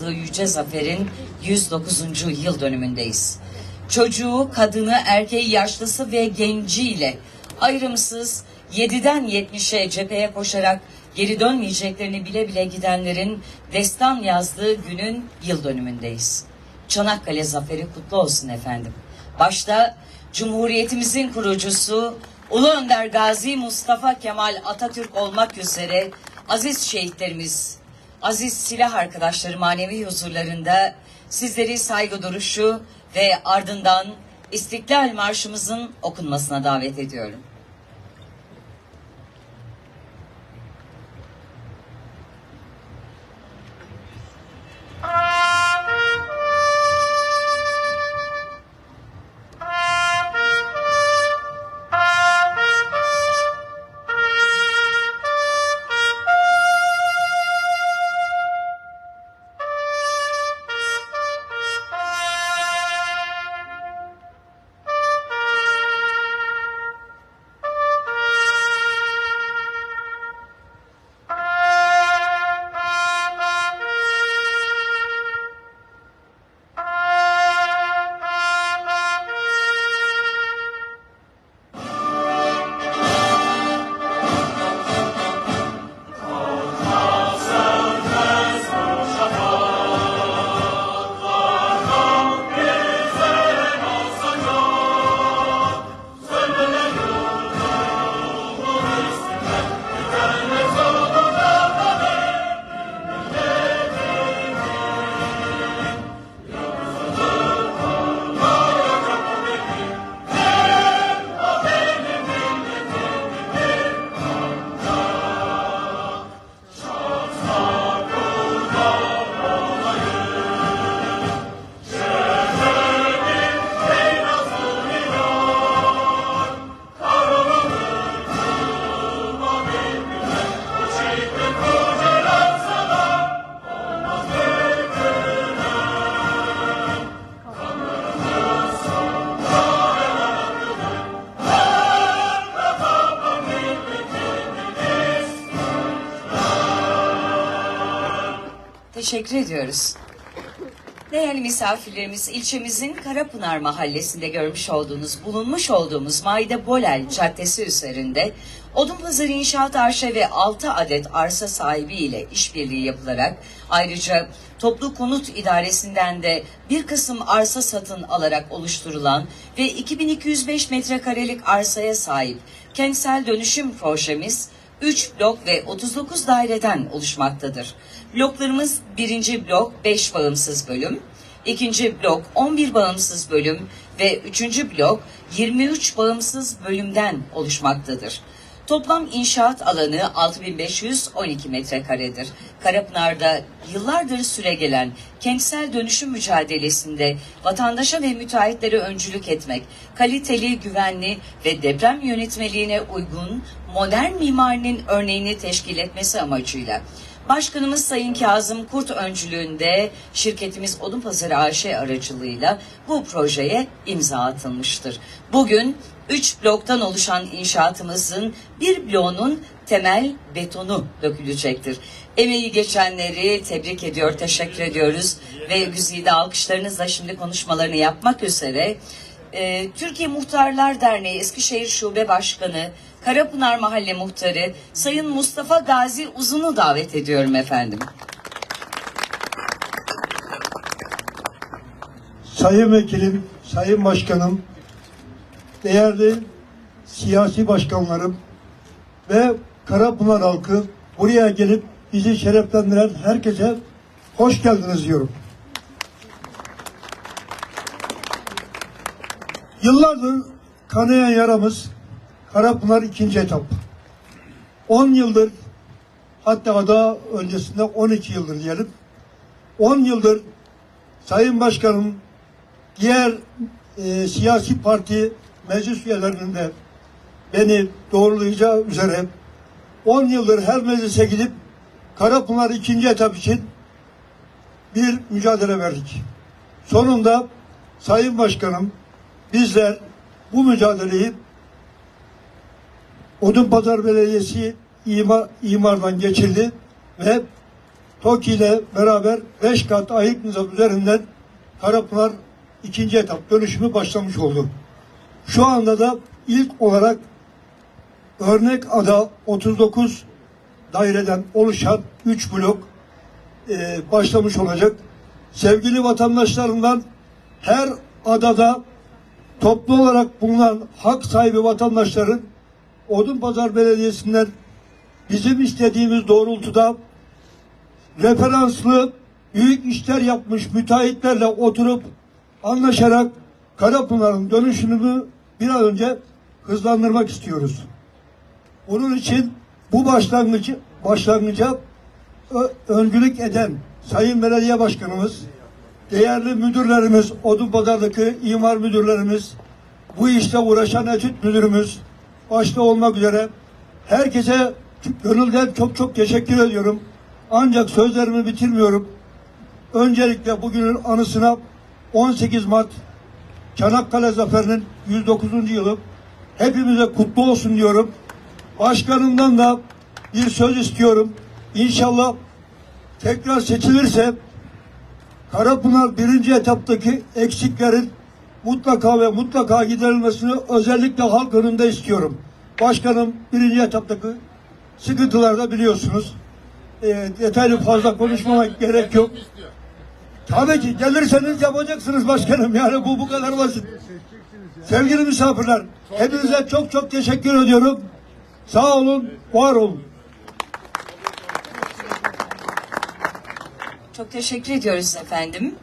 kazanıldığı yüce zaferin 109. yıl dönümündeyiz. Çocuğu, kadını, erkeği, yaşlısı ve genciyle ayrımsız 7'den 70'e cepheye koşarak geri dönmeyeceklerini bile bile gidenlerin destan yazdığı günün yıl dönümündeyiz. Çanakkale Zaferi kutlu olsun efendim. Başta Cumhuriyetimizin kurucusu Ulu Önder Gazi Mustafa Kemal Atatürk olmak üzere aziz şehitlerimiz, aziz silah arkadaşları manevi huzurlarında sizleri saygı duruşu ve ardından İstiklal Marşımızın okunmasına davet ediyorum. Teşekkür ediyoruz. Değerli misafirlerimiz, ilçemizin Karapınar Mahallesi'nde görmüş olduğunuz, bulunmuş olduğumuz Maide Bolel Caddesi üzerinde Odunpazarı İnşaat Arşa ve 6 adet arsa sahibi ile işbirliği yapılarak ayrıca Toplu Konut İdaresi'nden de bir kısım arsa satın alarak oluşturulan ve 2205 metrekarelik arsaya sahip kentsel dönüşüm projemiz 3 blok ve 39 daireden oluşmaktadır. Bloklarımız birinci blok 5 bağımsız bölüm, ikinci blok 11 bağımsız bölüm ve üçüncü blok 23 bağımsız bölümden oluşmaktadır. Toplam inşaat alanı 6512 metrekaredir. Karapınar'da yıllardır süregelen kentsel dönüşüm mücadelesinde vatandaşa ve müteahhitlere öncülük etmek, kaliteli, güvenli ve deprem yönetmeliğine uygun modern mimarinin örneğini teşkil etmesi amacıyla Başkanımız Sayın Kazım Kurt öncülüğünde şirketimiz Odunpazarı AŞ aracılığıyla bu projeye imza atılmıştır. Bugün 3 bloktan oluşan inşaatımızın bir bloğunun temel betonu dökülecektir. Emeği geçenleri tebrik ediyor, teşekkür ediyoruz ve güzide alkışlarınızla şimdi konuşmalarını yapmak üzere e, Türkiye Muhtarlar Derneği Eskişehir Şube Başkanı Karapınar Mahalle Muhtarı Sayın Mustafa Gazi Uzun'u davet ediyorum efendim. Sayın Vekilim, Sayın Başkanım, değerli siyasi başkanlarım ve Karapınar halkı buraya gelip bizi şereflendiren herkese hoş geldiniz diyorum. Yıllardır kanayan yaramız Karapınar ikinci etap. 10 yıldır hatta daha öncesinde 12 yıldır diyelim. 10 yıldır Sayın Başkanım diğer e, siyasi parti meclis üyelerinin de beni doğrulayacağı üzere 10 yıldır her meclise gidip Karapınar ikinci etap için bir mücadele verdik. Sonunda Sayın Başkanım bizler bu mücadeleyi Odunpazarı Belediyesi ima, imardan geçirdi ve TOKİ ile beraber 5 kat ayık nizam üzerinden Karapınar ikinci etap dönüşümü başlamış oldu. Şu anda da ilk olarak örnek ada 39 daireden oluşan 3 blok e, başlamış olacak. Sevgili vatandaşlarımdan her adada toplu olarak bulunan hak sahibi vatandaşların Odunpazarı Belediyesi'nden bizim istediğimiz doğrultuda referanslı büyük işler yapmış müteahhitlerle oturup anlaşarak Karapınar'ın dönüşümünü bir an önce hızlandırmak istiyoruz. Bunun için bu başlangıcı başlangıca öncülük eden Sayın Belediye Başkanımız, değerli müdürlerimiz, Odunpazar'daki imar müdürlerimiz, bu işte uğraşan etüt müdürümüz, başta olmak üzere herkese gönülden çok çok teşekkür ediyorum. Ancak sözlerimi bitirmiyorum. Öncelikle bugünün anısına 18 Mart Çanakkale Zaferi'nin 109. yılı hepimize kutlu olsun diyorum. Başkanımdan da bir söz istiyorum. İnşallah tekrar seçilirse Karapınar birinci etaptaki eksiklerin mutlaka ve mutlaka giderilmesini özellikle halk önünde istiyorum. Başkanım birinci etaptaki sıkıntıları da biliyorsunuz. E, detaylı fazla konuşmamak gerek yok. Tabii ki gelirseniz yapacaksınız başkanım. Yani bu bu kadar basit. Sevgili misafirler, hepinize çok çok teşekkür ediyorum. Sağ olun, var olun. Çok teşekkür ediyoruz efendim.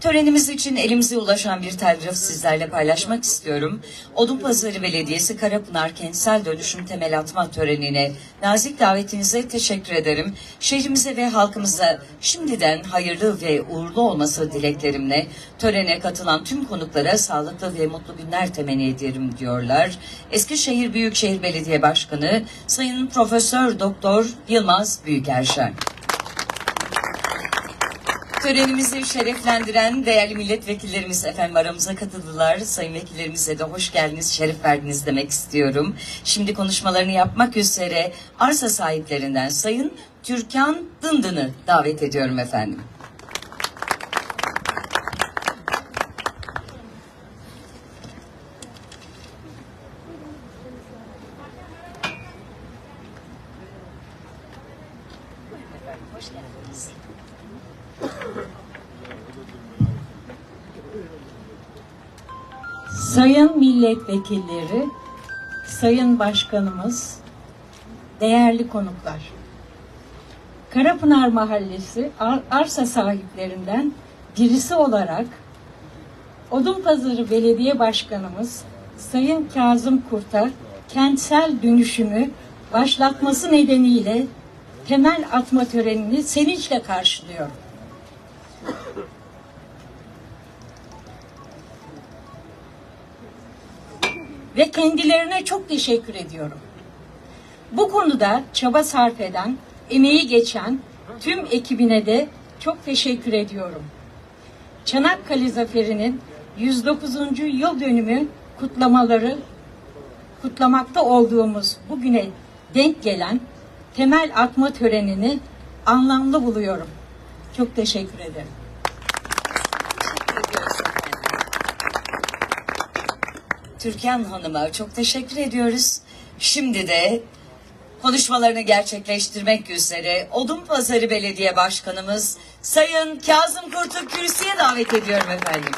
Törenimiz için elimize ulaşan bir telgraf sizlerle paylaşmak istiyorum. Odunpazarı Belediyesi Karapınar Kentsel Dönüşüm Temel Atma Töreni'ne nazik davetinize teşekkür ederim. Şehrimize ve halkımıza şimdiden hayırlı ve uğurlu olması dileklerimle törene katılan tüm konuklara sağlıklı ve mutlu günler temenni ederim diyorlar. Eskişehir Büyükşehir Belediye Başkanı Sayın Profesör Doktor Yılmaz Büyükerşen. Törenimizi şereflendiren değerli milletvekillerimiz efendim aramıza katıldılar. Sayın vekillerimize de hoş geldiniz, şeref verdiniz demek istiyorum. Şimdi konuşmalarını yapmak üzere arsa sahiplerinden Sayın Türkan Dındın'ı davet ediyorum efendim. Hoş geldiniz. Sayın milletvekilleri, sayın başkanımız, değerli konuklar. Karapınar Mahallesi ar- arsa sahiplerinden birisi olarak Odunpazarı Belediye Başkanımız Sayın Kazım Kurtar kentsel dönüşümü başlatması nedeniyle temel atma törenini sevinçle karşılıyor. Ve kendilerine çok teşekkür ediyorum. Bu konuda çaba sarf eden, emeği geçen tüm ekibine de çok teşekkür ediyorum. Çanakkale Zaferi'nin 109. yıl dönümü kutlamaları kutlamakta olduğumuz bugüne denk gelen temel atma törenini anlamlı buluyorum. Çok teşekkür ederim. Türkan Hanım'a çok teşekkür ediyoruz. Şimdi de konuşmalarını gerçekleştirmek üzere Odunpazarı Belediye Başkanımız Sayın Kazım Kurt'u kürsüye davet ediyorum efendim.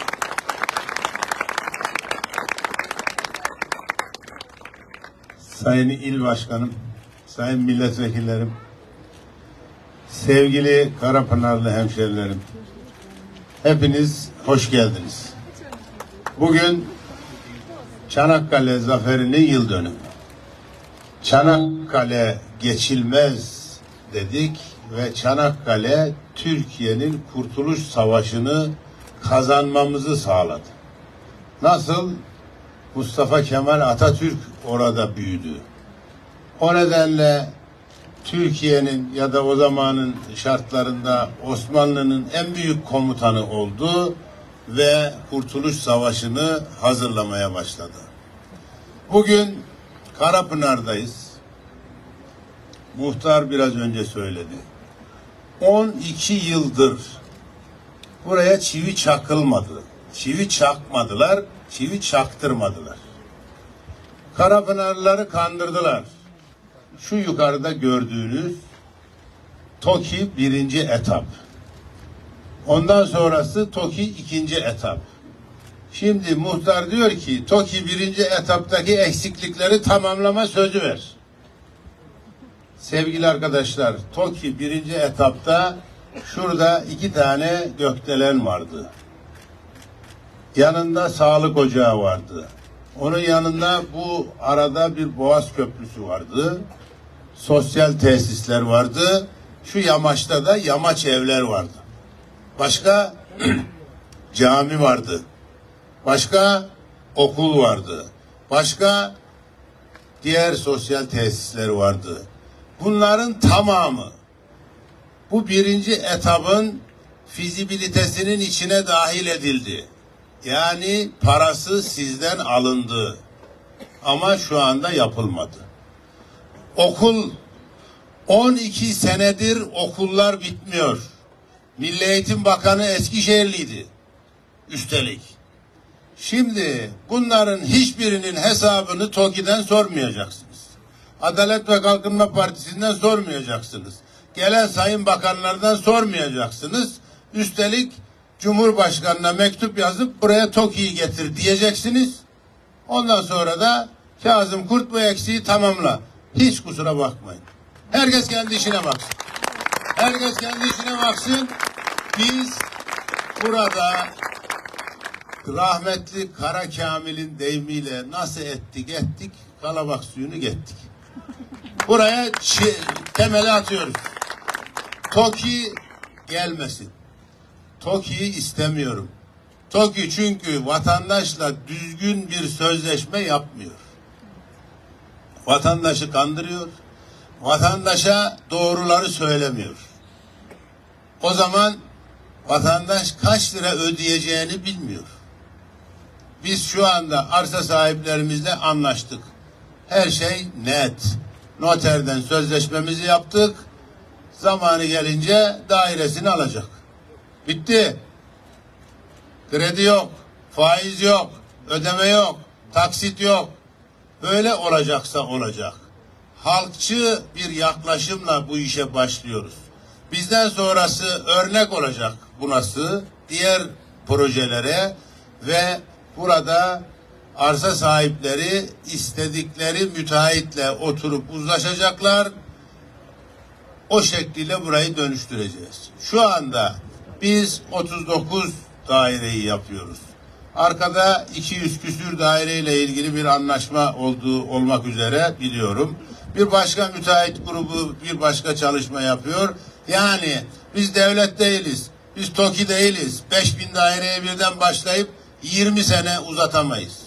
Sayın İl Başkanım, Sayın Milletvekillerim, sevgili Karapınarlı hemşerilerim, hepiniz hoş geldiniz. Bugün Çanakkale Zaferi'nin yıl dönümü. Çanakkale geçilmez dedik ve Çanakkale Türkiye'nin Kurtuluş Savaşı'nı kazanmamızı sağladı. Nasıl? Mustafa Kemal Atatürk orada büyüdü. O nedenle Türkiye'nin ya da o zamanın şartlarında Osmanlı'nın en büyük komutanı oldu ve Kurtuluş Savaşı'nı hazırlamaya başladı. Bugün Karapınar'dayız. Muhtar biraz önce söyledi. 12 yıldır buraya çivi çakılmadı. Çivi çakmadılar, çivi çaktırmadılar. Karapınarlıları kandırdılar. Şu yukarıda gördüğünüz TOKİ birinci etap. Ondan sonrası TOKİ ikinci etap. Şimdi muhtar diyor ki TOKİ birinci etaptaki eksiklikleri tamamlama sözü ver. Sevgili arkadaşlar, TOKİ birinci etapta şurada iki tane gökdelen vardı. Yanında sağlık ocağı vardı. Onun yanında bu arada bir boğaz köprüsü vardı. Sosyal tesisler vardı. Şu yamaçta da yamaç evler vardı. Başka cami vardı. Başka okul vardı. Başka diğer sosyal tesisler vardı. Bunların tamamı bu birinci etabın fizibilitesinin içine dahil edildi. Yani parası sizden alındı. Ama şu anda yapılmadı. Okul 12 senedir okullar bitmiyor. Milli Eğitim Bakanı Eskişehirliydi. Üstelik. Şimdi bunların hiçbirinin hesabını TOKİ'den sormayacaksınız. Adalet ve Kalkınma Partisi'nden sormayacaksınız. Gelen sayın bakanlardan sormayacaksınız. Üstelik Cumhurbaşkanına mektup yazıp buraya TOKİ'yi getir diyeceksiniz. Ondan sonra da Kazım Kurt bu eksiği tamamla. Hiç kusura bakmayın. Herkes kendi işine baksın. Herkes kendi işine baksın. Biz burada rahmetli Kara Kamil'in deyimiyle nasıl ettik ettik kalabak suyunu gettik. Buraya temeli atıyoruz. TOKİ gelmesin. TOKİ'yi istemiyorum. TOKİ çünkü vatandaşla düzgün bir sözleşme yapmıyor. Vatandaşı kandırıyor. Vatandaşa doğruları söylemiyor. O zaman vatandaş kaç lira ödeyeceğini bilmiyor. Biz şu anda arsa sahiplerimizle anlaştık. Her şey net. Noterden sözleşmemizi yaptık. Zamanı gelince dairesini alacak. Bitti. Kredi yok, faiz yok, ödeme yok, taksit yok. Böyle olacaksa olacak. Halkçı bir yaklaşımla bu işe başlıyoruz. Bizden sonrası örnek olacak bunası diğer projelere ve burada arsa sahipleri istedikleri müteahhitle oturup uzlaşacaklar. O şekliyle burayı dönüştüreceğiz. Şu anda biz 39 daireyi yapıyoruz. Arkada 200 küsür daireyle ilgili bir anlaşma olduğu olmak üzere biliyorum. Bir başka müteahhit grubu bir başka çalışma yapıyor. Yani biz devlet değiliz. Biz TOKİ değiliz. 5000 daireye birden başlayıp 20 sene uzatamayız.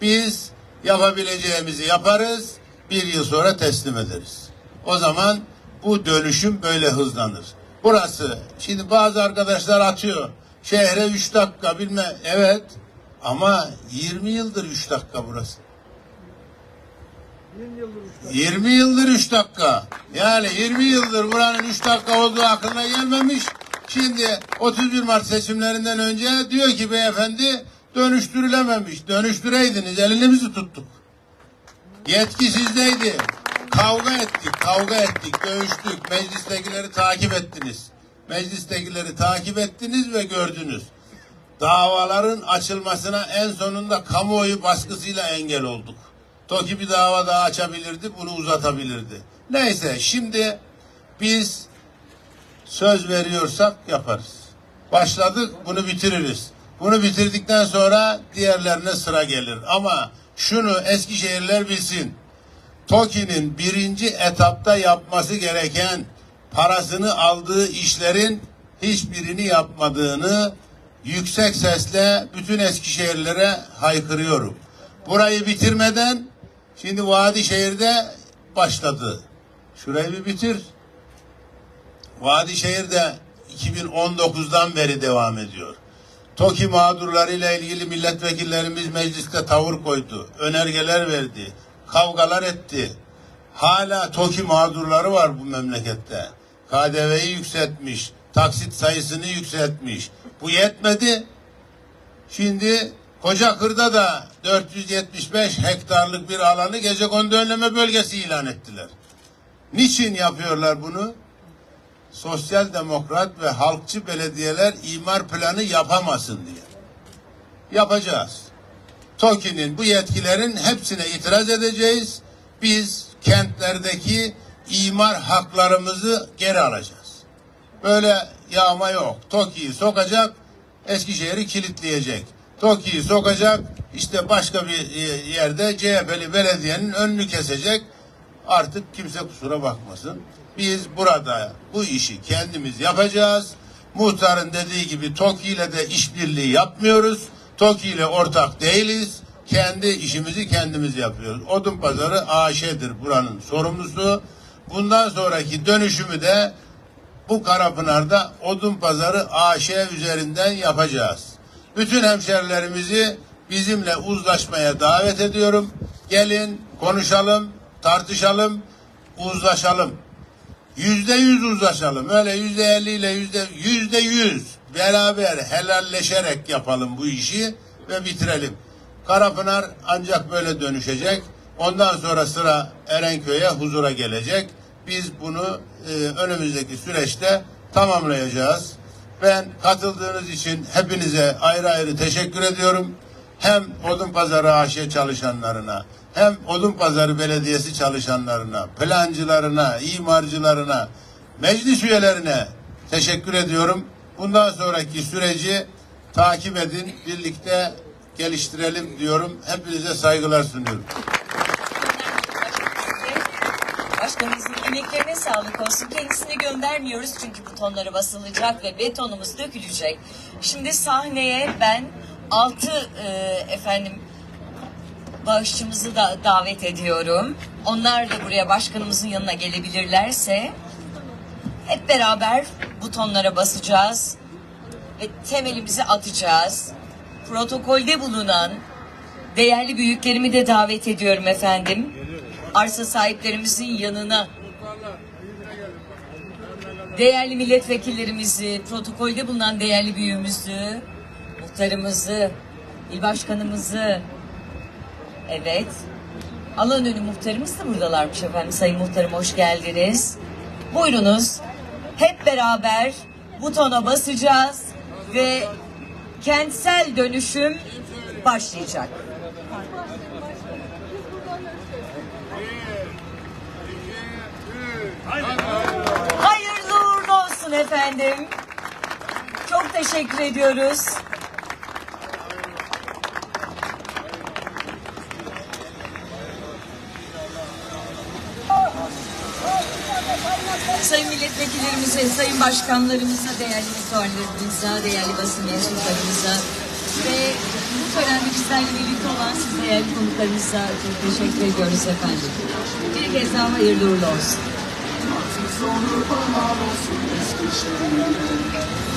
Biz yapabileceğimizi yaparız. Bir yıl sonra teslim ederiz. O zaman bu dönüşüm böyle hızlanır. Burası şimdi bazı arkadaşlar atıyor. Şehre üç dakika bilme. Evet ama 20 yıldır üç dakika burası. 20 yıldır 3 dakika. Yani 20 yıldır buranın 3 dakika olduğu aklına gelmemiş. Şimdi 31 Mart seçimlerinden önce diyor ki beyefendi dönüştürülememiş. Dönüştüreydiniz elinizi tuttuk. Yetki sizdeydi. Kavga ettik, kavga ettik, dövüştük. Meclistekileri takip ettiniz. Meclistekileri takip ettiniz ve gördünüz. Davaların açılmasına en sonunda kamuoyu baskısıyla engel olduk. TOKİ bir dava daha açabilirdi, bunu uzatabilirdi. Neyse şimdi biz söz veriyorsak yaparız. Başladık, bunu bitiririz. Bunu bitirdikten sonra diğerlerine sıra gelir. Ama şunu Eskişehirler bilsin. TOKİ'nin birinci etapta yapması gereken parasını aldığı işlerin hiçbirini yapmadığını yüksek sesle bütün Eskişehirlilere haykırıyorum. Burayı bitirmeden şimdi Vadişehir'de başladı. Şurayı bir bitir. Vadişehir'de 2019'dan beri devam ediyor. TOKİ mağdurlarıyla ilgili milletvekillerimiz mecliste tavır koydu. Önergeler verdi. Kavgalar etti. Hala TOKİ mağdurları var bu memlekette. KDV'yi yükseltmiş, taksit sayısını yükseltmiş. Bu yetmedi. Şimdi Kocakır'da da 475 hektarlık bir alanı gecekondu önleme bölgesi ilan ettiler. Niçin yapıyorlar bunu? Sosyal demokrat ve halkçı belediyeler imar planı yapamasın diye. Yapacağız. TOKİ'nin bu yetkilerin hepsine itiraz edeceğiz. Biz kentlerdeki imar haklarımızı geri alacağız. Böyle yağma yok. TOKİ'yi sokacak, Eskişehir'i kilitleyecek. TOKİ'yi sokacak, işte başka bir e, yerde CHP'li belediyenin önünü kesecek. Artık kimse kusura bakmasın. Biz burada bu işi kendimiz yapacağız. Muhtarın dediği gibi TOKİ ile de işbirliği yapmıyoruz. TOKİ ile ortak değiliz. Kendi işimizi kendimiz yapıyoruz. Odun Pazarı AŞ'dir buranın sorumlusu. Bundan sonraki dönüşümü de bu Karapınar'da Odun Pazarı AŞ üzerinden yapacağız. Bütün hemşerilerimizi bizimle uzlaşmaya davet ediyorum. Gelin konuşalım, tartışalım, uzlaşalım. Yüzde yüz uzlaşalım. Öyle yüzde elli ile yüzde yüzde yüz beraber helalleşerek yapalım bu işi ve bitirelim. Karapınar ancak böyle dönüşecek. Ondan sonra sıra Erenköy'e huzura gelecek. Biz bunu e, önümüzdeki süreçte tamamlayacağız. Ben katıldığınız için hepinize ayrı ayrı teşekkür ediyorum. Hem Odun Pazarı AŞ çalışanlarına, hem Odun Pazarı Belediyesi çalışanlarına, plancılarına, imarcılarına, meclis üyelerine teşekkür ediyorum. Bundan sonraki süreci takip edin, birlikte geliştirelim diyorum. Hepinize saygılar sunuyorum. Başkanımızın emeklerine sağlık olsun. Kendisini göndermiyoruz çünkü butonları basılacak ve betonumuz dökülecek. Şimdi sahneye ben altı e, efendim bağışçımızı da davet ediyorum. Onlar da buraya başkanımızın yanına gelebilirlerse hep beraber butonlara basacağız ve temelimizi atacağız. Protokolde bulunan değerli büyüklerimi de davet ediyorum efendim. Arsa sahiplerimizin yanına değerli milletvekillerimizi, protokolde bulunan değerli büyüğümüzü, muhtarımızı, il başkanımızı, evet, alan önü muhtarımız da buradalarmış efendim. Sayın muhtarım hoş geldiniz. Buyurunuz, hep beraber butona basacağız ve kentsel dönüşüm başlayacak. Hayırlı uğurlu olsun efendim. Çok teşekkür ediyoruz. Sayın milletvekillerimize, sayın başkanlarımıza, değerli muhtarlarımıza, değerli basın mensuplarımıza ve bu törende bizlerle birlikte olan siz değerli konuklarımıza çok teşekkür ediyoruz efendim. Bir kez daha hayırlı uğurlu olsun. Sonra bana olsun eski şeyleri